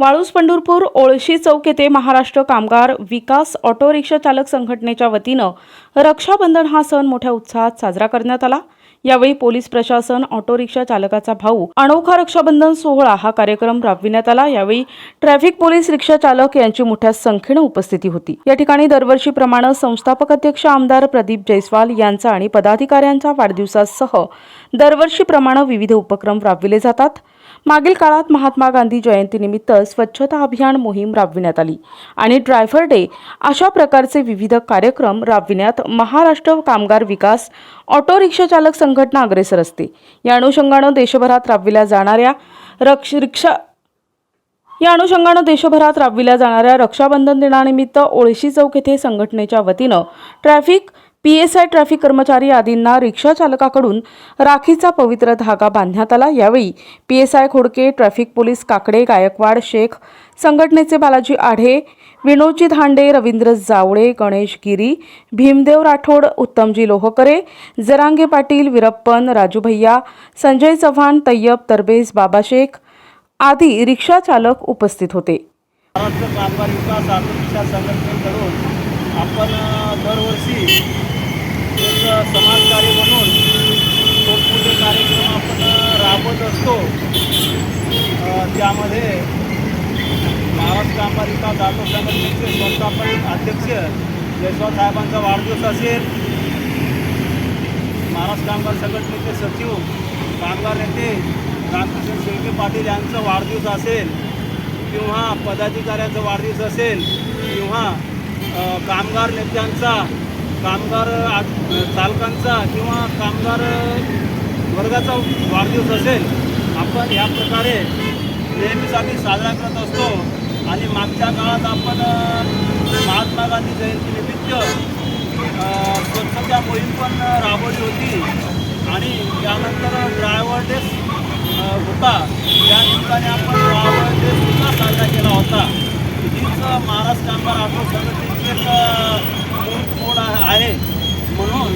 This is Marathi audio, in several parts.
वाळूस पंढरपूर ओळशी चौक येथे महाराष्ट्र कामगार विकास ऑटो रिक्षा चालक संघटनेच्या वतीनं रक्षाबंधन हा सण मोठ्या उत्साहात साजरा करण्यात आला. यावेळी पोलीस प्रशासन ऑटो रिक्षा चालकाचा भाऊ अनोखा रक्षाबंधन सोहळा हा कार्यक्रम राबविण्यात आला. यावेळी ट्रॅफिक पोलीस रिक्षा चालक यांची मोठ्या संख्येनं उपस्थिती होती. या ठिकाणी दरवर्षीप्रमाणे संस्थापक अध्यक्ष आमदार प्रदीप जैस्वाल यांचा आणि पदाधिकाऱ्यांचा वाढदिवसासह दरवर्षीप्रमाणे विविध उपक्रम राबविले जातात. मागील काळात महात्मा गांधी जयंतीनिमित्त स्वच्छता अभियान मोहीम राबविण्यात आली. आणि ड्रायव्हर डे अशा प्रकारचे विविध कार्यक्रम राबविण्यात महाराष्ट्र कामगार विकास ऑटो रिक्षा चालक संघटना अग्रेसर असते. या अनुषंगानं देशभरात राबविल्या जाणाऱ्या रक्ष रिक्षा या अनुषंगानं देशभरात राबविल्या जाणाऱ्या रक्षाबंधन दिनानिमित्त ओळशी चौक येथे संघटनेच्या वतीनं traffic P S I traffic कर्मचारी आदींना रिक्षा चालकाकडून राखीचा पवित्र धागा बांधण्यात आला. यावेळी P S I Khodke traffic police Kakade Gaikwad Shaikh संघटनेचे बालाजी आढे विनोदजी धांडे रवींद्र जावळे गणेश गिरी भीमदेव राठोड उत्तमजी लोहकरे जरांगे पाटील विरप्पन राजू भैया संजय चव्हाण तय्यब तरबेज बाबा शेख आदी रिक्षा चालक उपस्थित होते. महाराष्ट्र विकास संघटनेकडून आपण दरवर्षी एक समाजकार्य म्हणून मोठमोठे कार्यक्रम आपण राबवत असतो. त्यामध्ये महाराष्ट्र कामगार जातो संघटनेचे संस्थापक अध्यक्ष यशवंत साहेबांचा वाढदिवस असेल. महाराष्ट्र कामगार संघटनेचे सचिव कामगार नेते रामकृष्ण शेळके पाटील यांचा वाढदिवस असेल. किंवा पदाधिकाऱ्यांचा वाढदिवस असेल. किंवा कामगार नेत्यांचा कामगार आ- चालकांचा किंवा कामगार वर्गाचा वाढदिवस असेल आपण या प्रकारे नेहमीसाठी साजरा करत असतो. आणि मागच्या काळात आपण महात्मा गांधी जयंतीनिमित्त स्वच्छता मोहीम पण राबवली होती. आणि त्यानंतर ड्रायव्हर डे होता. त्या निमित्ताने आपण ड्रायव्हर डे सुद्धा साजरा केला होता. हीच महाराष्ट्र कामगार आठवण संघटनेची एक मोड आहे. म्हणून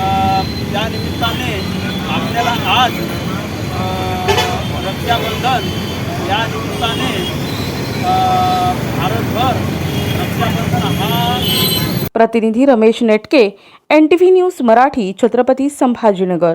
अ, त्या निमित्ताने आपल्याला आज रक्षाबंधन या निमित्ताने भारतभर रक्षाबंधन हा प्रतिनिधी Ramesh Netke N T V news Marathi Chhatrapati Sambhajinagar.